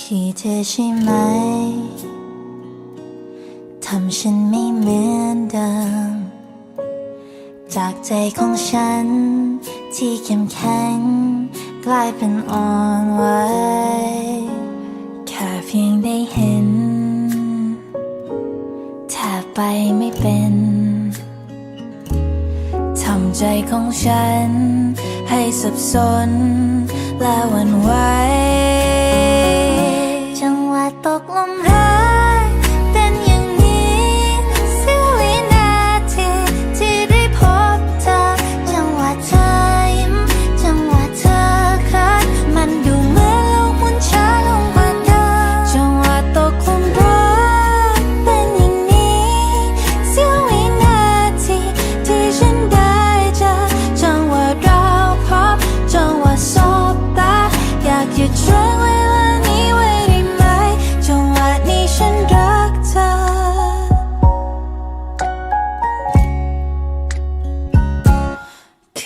คิดเธอใช่ไหม ทำฉันไม่เหมือนเดิม จากใจของฉัน ที่เข้มแข็ง กลายเป็นอ่อนไหวแค่เพียงได้เห็นแทบไปไม่เป็น ทำใจของฉัน สับสนและวันไหว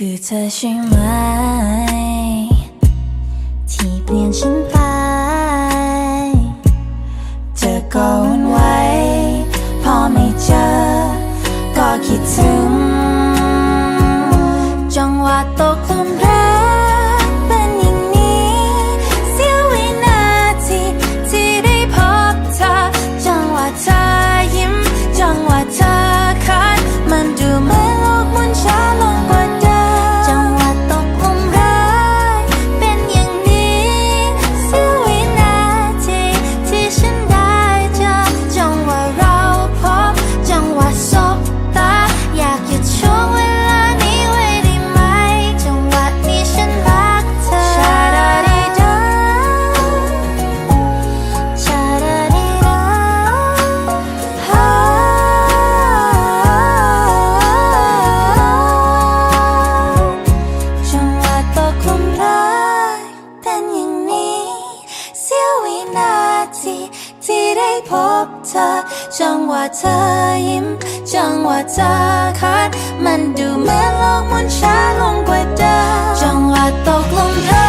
去测寻爱，即便失败。 นาทีที่ได้พบเธอ จังหวะเธอยิ้ม จังหวะเธอคัด มันดูเหมือนโลกมันช้าลงกว่าเดิมจังหวะตกลงเธอ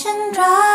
ocean dry.